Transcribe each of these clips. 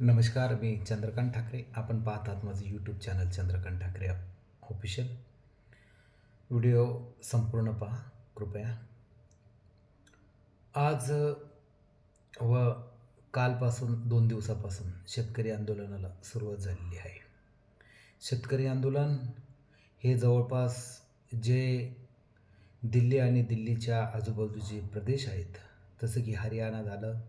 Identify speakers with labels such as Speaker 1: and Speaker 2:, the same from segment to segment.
Speaker 1: नमस्कार मी चंद्रकांत ठाकरे. आपण पाहत आहात माझं YouTube channel Chandrakant Thackeray official video संपूर्ण पहा कृपया. आज व कालपासून दोन दिवसापासून शेतकरी आंदोलनाला सुरुवात झालेली आहे. शेतकरी आंदोलन हे जवळपास जे दिल्ली आणि दिल्लीच्या आजूबाजूचे प्रदेश आहेत जसं की हरियाणा झालं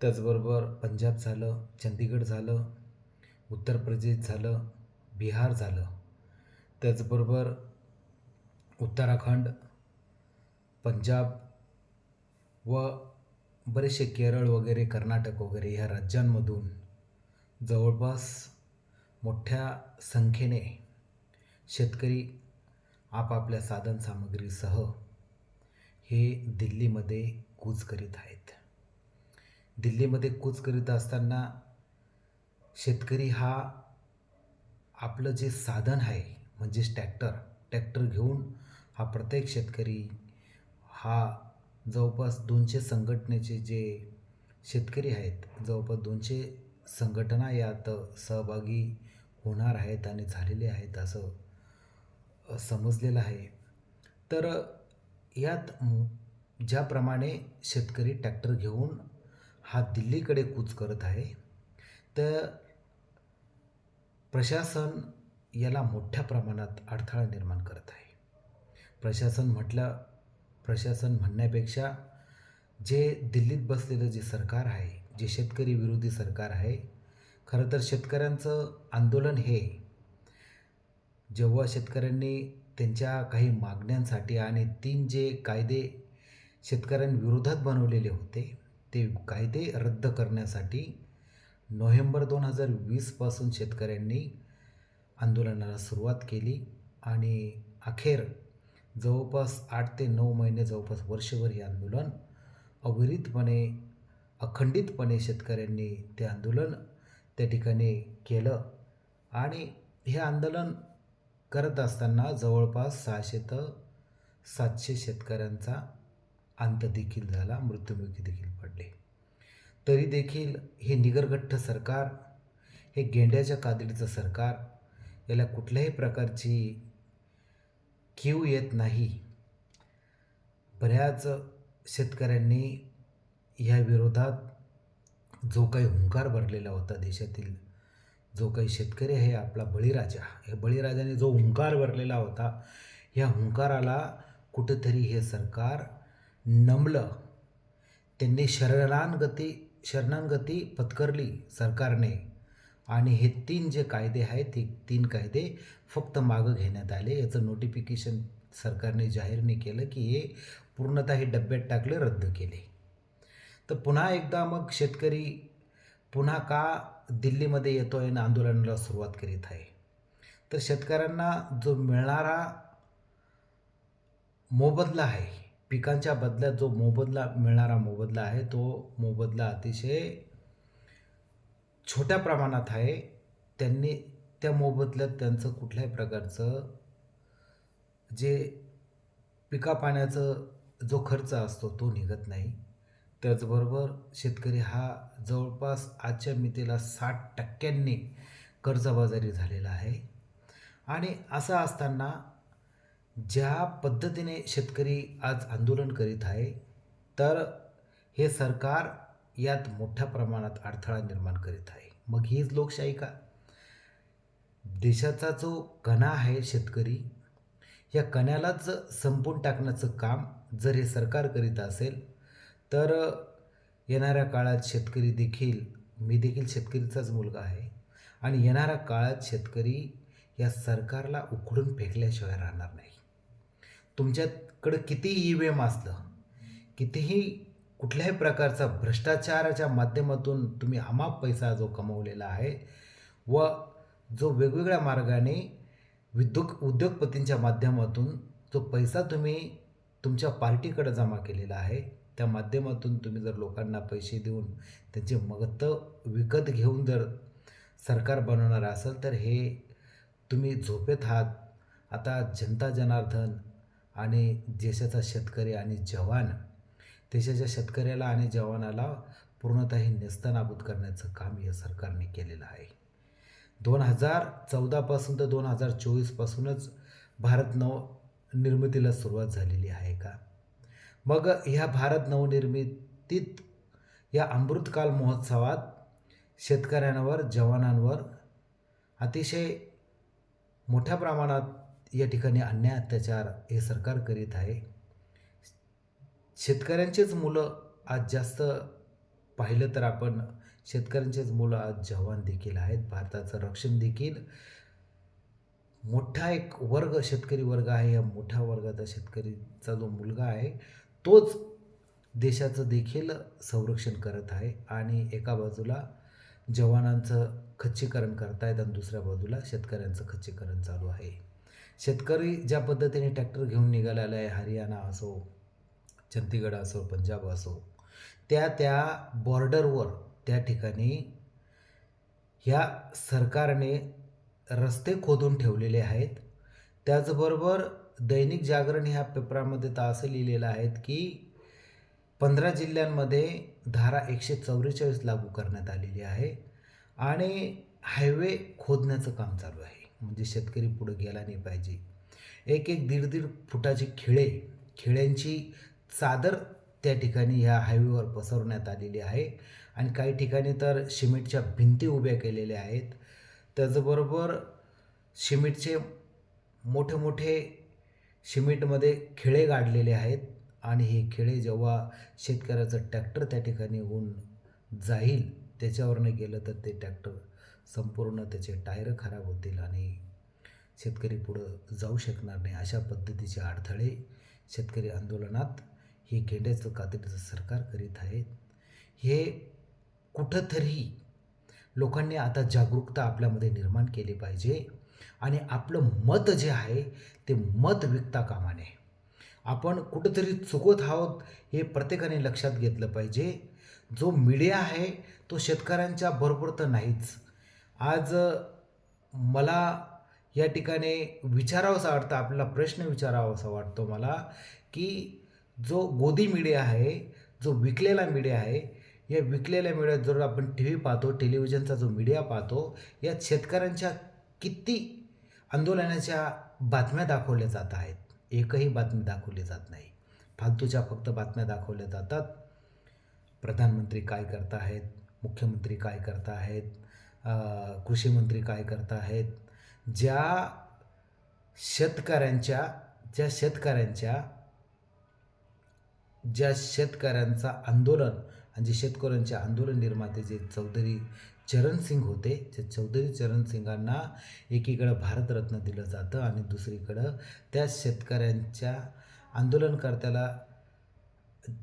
Speaker 1: त्याचबरोबर पंजाब झालं चंदीगड झालं उत्तर प्रदेश झालं बिहार झालं. त्याचबरोबर उत्तराखंड पंजाब व बरेचसे केरळ वगैरे कर्नाटक वगैरे ह्या राज्यांमधून जवळपास मोठ्या संख्येने शेतकरी आपापल्या साधनसामग्रीसह हे दिल्लीमध्ये कूच करीत आहेत. दिल्लीमध्ये कूच करीत असताना शेतकरी हा आपलं जे साधन आहे म्हणजेच टॅक्टर टॅक्टर घेऊन हा प्रत्येक शेतकरी हा जवळपास दोनशे संघटनेचे जे शेतकरी आहेत जवळपास दोनशे संघटना यात सहभागी होणार आहेत आणि झालेले आहेत असं समजलेलं आहे. तर यात ज्याप्रमाणे शेतकरी टॅक्टर घेऊन हा दिल्लीकडे कूच करत आहे. तर प्रशासन याला मोठ्या प्रमाणात अडथळा निर्माण करत आहे. प्रशासन म्हटलं प्रशासन म्हणण्यापेक्षा जे दिल्लीत बसलेलं जे सरकार आहे जे शेतकरी विरोधी सरकार आहे खरं तर शेतकऱ्यांचं आंदोलन हे जेव्हा शेतकऱ्यांनी त्यांच्या काही मागण्यांसाठी आणि तीन जे कायदे शेतकऱ्यांविरोधात बनवलेले होते ते कायदे रद्द करण्यासाठी नोव्हेंबर दोन हजार वीसपासून शेतकऱ्यांनी आंदोलनाला सुरुवात केली आणि अखेर जवळपास आठ ते नऊ महिने जवळपास वर्षभर हे आंदोलन अविरतपणे अखंडितपणे शेतकऱ्यांनी ते आंदोलन त्या ठिकाणी केलं. आणि हे आंदोलन करत असताना जवळपास सहाशे तर सातशे शेतकऱ्यांचा अंत देखील झाला मृत्युमुखी देखील. तरी देखील हे निगरगठ्ठ सरकार हे गेंड्याच्या कातडीचं सरकार याला कुठल्याही प्रकारची कीव येत नाही. बऱ्याच शेतकऱ्यांनी ह्या विरोधात जो काही हुंकार भरलेला होता देशातील जो काही शेतकरी आहे आपला बळीराजा या बळीराजाने जो हुंकार भरलेला होता ह्या हुंकाराला कुठंतरी हे सरकार नमलं. त्यांनी शरणानगती शरणांगती पत्करली सरकारने. आणि हे तीन जे कायदे आहेत ते तीन कायदे फक्त मागं घेण्यात आले. याचं नोटिफिकेशन सरकारने जाहीरने केलं की हे पूर्णतः हे डब्यात टाकले रद्द केले. तर पुन्हा एकदा मग शेतकरी पुन्हा का दिल्लीमध्ये येतो आहे आणि आंदोलनाला सुरुवात करीत आहे? तर शेतकऱ्यांना जो मिळणारा मोबदला आहे पिकांच्या बदल्यात जो मोबदला मिळणारा मोबदला आहे तो मोबदला अतिशय छोट्या प्रमाणात आहे. त्यांनी त्या मोबदल्यात त्यांचं कुठल्याही प्रकारचं जे पिका पाण्याचं जो खर्च असतो तो निघत नाही. त्याचबरोबर शेतकरी हा जवळपास आजच्या मितीला साठ टक्क्यांनी कर्जबाजारी झालेला आहे. आणि असं असताना ज्या पद्धतीने शेतकरी आज आंदोलन करीत आहे तर हे सरकार यात मोठ्या प्रमाणात अडथळा निर्माण करीत आहे. मग हीच लोकशाही का? देशाचा जो कणा आहे शेतकरी या कण्यालाच संपून टाकण्याचं काम जर हे सरकार करीत असेल तर येणाऱ्या काळात शेतकरी देखील मी देखील शेतकरीचाच मुलगा आहे आणि येणाऱ्या काळात शेतकरी या सरकारला उखडून फेकल्याशिवाय राहणार नाही. तुमच्याकडं कितीही ई वेम एम असलं कितीही कुठल्याही प्रकारचा भ्रष्टाचाराच्या माध्यमातून तुम्ही अमाप पैसा जो कमवलेला आहे व जो वेगवेगळ्या मार्गाने विद्युत उद्योगपतींच्या माध्यमातून जो पैसा तुम्ही तुमच्या पार्टीकडे जमा केलेला आहे त्या माध्यमातून तुम्ही जर लोकांना पैसे देऊन त्यांचे मगतं विकत घेऊन जर सरकार बनवणार असेल तर हे तुम्ही झोपेत आहात. आता जनता जनार्दन आणि देशाचा शेतकरी आणि जवान देशाच्या शेतकऱ्याला आणि जवानाला पूर्णतः नेस्तनाबूत करण्याचं काम या सरकारने केलेलं आहे. दोन हजार चौदापासून तर दोन हजार चोवीसपासूनच भारत नव निर्मितीला सुरुवात झालेली आहे का? मग ह्या भारत नवनिर्मितीत या अमृतकाल महोत्सवात शेतकऱ्यांवर जवानांवर अतिशय मोठ्या प्रमाणात या ठिकाणी अन्याय अत्याचार हे सरकार करीत आहे. शेतकऱ्यांचेच मुलं आज जास्त पाहिलं तर आपण शेतकऱ्यांचेच मुलं आज जवान देखील आहेत. भारताचं रक्षण देखील मोठा एक वर्ग शेतकरी वर्ग आहे. या मोठ्या वर्गाचा शेतकरीचा जो मुलगा आहे तोच देशाचं देखील संरक्षण करत आहे आणि एका बाजूला जवानांचं खच्चीकरण करतायत आणि दुसऱ्या बाजूला शेतकऱ्यांचं खच्चीकरण चालू आहे. शेतकरी ज्या पद्धतीने ट्रॅक्टर घेऊन निघालेला आहे हरियाणा असो चंदीगड असो पंजाब असो त्या त्या बॉर्डरवर त्या ठिकाणी ह्या सरकारने रस्ते खोदून ठेवलेले आहेत. त्याचबरोबर दैनिक जागरण ह्या पेपरामध्ये तर असं लिहिलेलं आहेत की पंधरा जिल्ह्यांमध्ये धारा एकशे चौवेचाळीस लागू करण्यात आलेली आहे आणि हायवे खोदण्याचं काम चालू आहे. म्हणजे शेतकरी पुढे गेला नाही पाहिजे. एक एक दीड दीड फुटाची खिळे खिळ्यांची चादर त्या ठिकाणी ह्या हायवेवर पसरवण्यात आलेली आहे. आणि काही ठिकाणी तर सिमेंटच्या भिंती उभ्या केलेल्या आहेत. त्याचबरोबर सिमेंटचे मोठे मोठे सिमेंटमध्ये खिळे गाडलेले आहेत. आणि हे खिळे जेव्हा शेतकऱ्याचं ट्रॅक्टर त्या ठिकाणी होऊन जाईल त्याच्यावरनं गेलं तर ते ट्रॅक्टर संपूर्ण त्याचे टायर खराब होतील आणि शेतकरी पुढं जाऊ शकणार नाही अशा पद्धतीचे अडथळे शेतकरी आंदोलनात हे घेण्याचं कातडीचं सरकार करीत आहेत हे कुठंतरी लोकांनी आता जागरूकता आपल्यामध्ये निर्माण केली पाहिजे आणि आपलं मत जे आहे ते मत विकता कामा नये आपण कुठंतरी चुकत आहोत हे प्रत्येकाने लक्षात घेतलं पाहिजे. जो मीडिया आहे तो शेतकऱ्यांच्या बरोबर तर नाहीच. आज मला या ठिकाणी विचारावंसं वाटतं आपल्याला प्रश्न विचारावासा वाटतो मला की जो गोदी मीडिया आहे जो विकलेला मीडिया आहे या विकलेल्या मीडियात जर आपण टी व्ही पाहतो टेलिव्हिजनचा जो मीडिया पाहतो यात शेतकऱ्यांच्या किती आंदोलनाच्या बातम्या दाखवल्या जात आहेत. एकही बातमी दाखवली जात नाही. फालतूच्या फक्त बातम्या दाखवल्या जातात. प्रधानमंत्री काय करत आहेत? मुख्यमंत्री काय करत आहेत? कृषीमंत्री काय करत आहेत? ज्या शेतकऱ्यांच्या ज्या शेतकऱ्यांच्या ज्या शेतकऱ्यांचा आंदोलन आणि जे शेतकऱ्यांचे आंदोलन निर्माते जे चौधरी चरणसिंग होते जे चौधरी चरणसिंगांना एकीकडं भारतरत्न दिलं जातं आणि दुसरीकडं त्या शेतकऱ्यांच्या आंदोलनकर्त्याला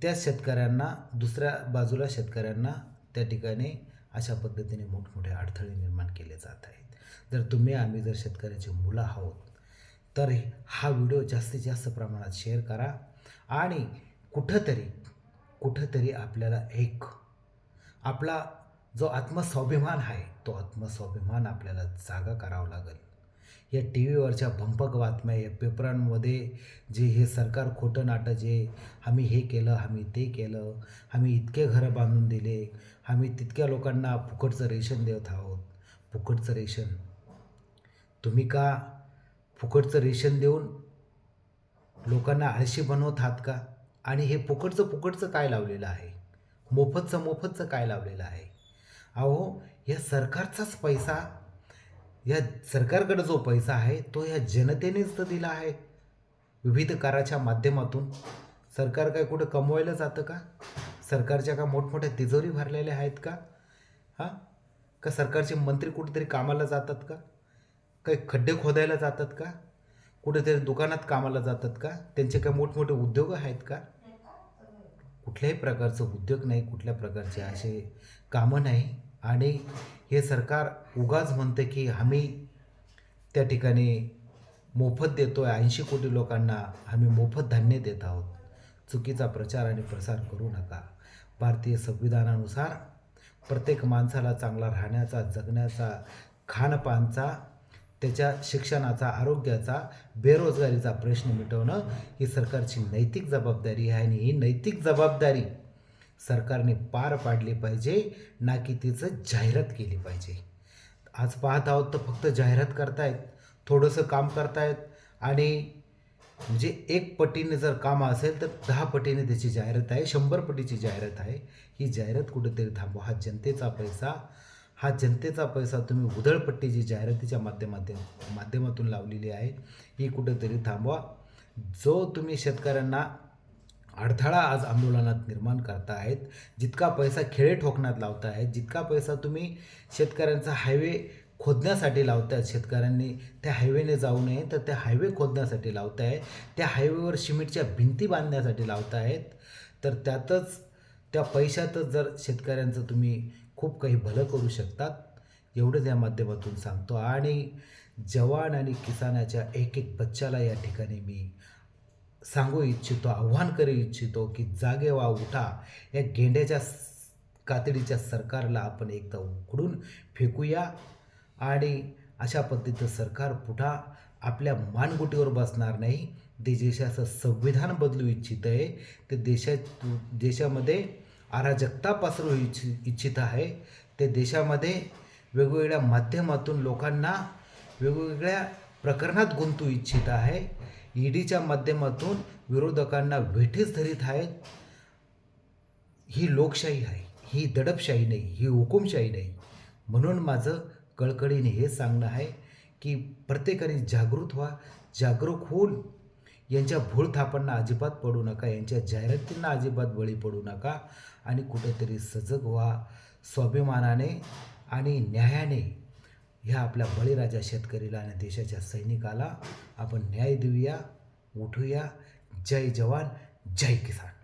Speaker 1: त्या शेतकऱ्यांना दुसऱ्या बाजूला शेतकऱ्यांना त्या ठिकाणी अशा पद्धतीने मोठमोठे अडथळे निर्माण केले जात आहेत. जर तुम्ही आम्ही जर शेतकऱ्याचे मुलं आहोत तर हा व्हिडिओ जास्तीत जास्त प्रमाणात शेअर करा आणि कुठंतरी कुठंतरी आपल्याला एक आपला जो आत्मस्वाभिमान आहे तो आत्मस्वाभिमान आपल्याला जागा करावा लागेल. या टी व्हीवरच्या भंपक बातम्या या पेपरांमध्ये जे हे सरकार खोटं नाटं जे आम्ही हे केलं आम्ही ते केलं आम्ही इतके घरं बांधून दिले आम्ही तितक्या लोकांना फुकटचं रेशन देत आहोत. फुकटचं रेशन. तुम्ही का फुकटचं रेशन देऊन लोकांना आळशी बनवत आहात का? आणि हे फुकटचं फुकटचं काय लावलेलं आहे? मोफतचं मोफतचं काय लावलेलं आहे? अहो या सरकारचाच पैसा या सरकारकडे जो पैसा आहे तो या जनतेनेच तर दिला आहे. विविध कराच्या माध्यमातून. सरकार काय कुठं कमवायला जातं का? सरकारच्या का मोठमोठ्या तिजोरी भरलेल्या आहेत का? हां? का सरकारचे मंत्री कुठेतरी कामाला जातात का? काही खड्डे खोदायला जातात का? कुठेतरी दुकानात कामाला जातात का? त्यांचे काय मोठमोठे उद्योग आहेत का? कुठल्याही प्रकारचं उद्योग नाही कुठल्या प्रकारचे असे कामं नाही. आणि हे सरकार उगाच म्हणते की आम्ही त्या ठिकाणी मोफत देतो आहे ऐंशी कोटी लोकांना आम्ही मोफत धान्य देत आहोत. चुकीचा प्रचार आणि प्रसार करू नका. भारतीय संविधानानुसार प्रत्येक माणसाला चांगला राहण्याचा जगण्याचा खानपानचा त्याच्या शिक्षणाचा आरोग्याचा बेरोजगारीचा प्रश्न मिटवणं ही सरकारची नैतिक जबाबदारी आहे आणि ही नैतिक जबाबदारी सरकारने पार पाडली पाहिजे ना की तिचं जाहिरात केली पाहिजे. आज पाहत आहोत तर फक्त जाहिरात करतायत थोडंसं काम करतायत आणि म्हणजे एक पटीने जर काम असेल तर दहा पटीने त्याची जाहिरात आहे शंभर पटीची जाहिरात आहे. ही जाहिरात कुठेतरी थांबवा. हा जनतेचा पैसा हा जनतेचा पैसा तुम्ही उधळपट्टी जी जाहिरातीच्या माध्यमातून माध्यमातून लावलेली आहे ही कुठेतरी थांबवा. जो तुम्ही शेतकऱ्यांना अडथळा आज आंदोलनात निर्माण करतायत जितका पैसा खेळे ठोकण्यात लावतायत जितका पैसा तुम्ही शेतकऱ्यांचा हायवे खोदण्यासाठी लावतायत शेतकऱ्यांनी त्या हायवेने जाऊ नये तर त्या हायवे खोदण्यासाठी लावताय त्या हायवेवर सिमेंटच्या भिंती बांधण्यासाठी लावतायत तर त्यातच त्या पैशातच जर शेतकऱ्यांचं तुम्ही खूप काही भलं करू शकतात एवढंच या माध्यमातून सांगतो. आणि जवान आणि किसानाच्या एक एक बच्चाला या ठिकाणी मी सांगू इच्छितो आव्हान करू इच्छितो की जागे वा उठा. या गेंड्याच्या कातडीच्या सरकारला आपण एकदा उकडून फेकूया आणि अशा पद्धतीचं सरकार पुढा आपल्या मानगुटीवर बसणार नाही. ते देशाचं संविधान बदलू इच्छित आहे. ते देशा देशामध्ये अराजकता पसरू इच्छि इच्छित आहे. ते देशामध्ये वेगवेगळ्या माध्यमातून लोकांना वेगवेगळ्या प्रकरणात गुंतू इच्छित आहे. ईडीच्या माध्यमातून विरोधकांना वेठीस धरीत आहेत. ही लोकशाही आहे. ही दडपशाही नाही. ही हुकुमशाही नाही. म्हणून माझं कळकळीने हे सांगणं आहे की प्रत्येकाने जागृत व्हा. जागरूक होऊन यांच्या भूळथापांना अजिबात पडू नका. यांच्या जाहिरातींना अजिबात बळी पडू नका. आणि कुठेतरी सजग व्हा. स्वाभिमानाने आणि न्यायाने ह्या आपल्या बळीराजा शेतकरीला आणि देशाच्या सैनिकाला आपण न्याय देऊया उठूया. जय जवान जय किसान.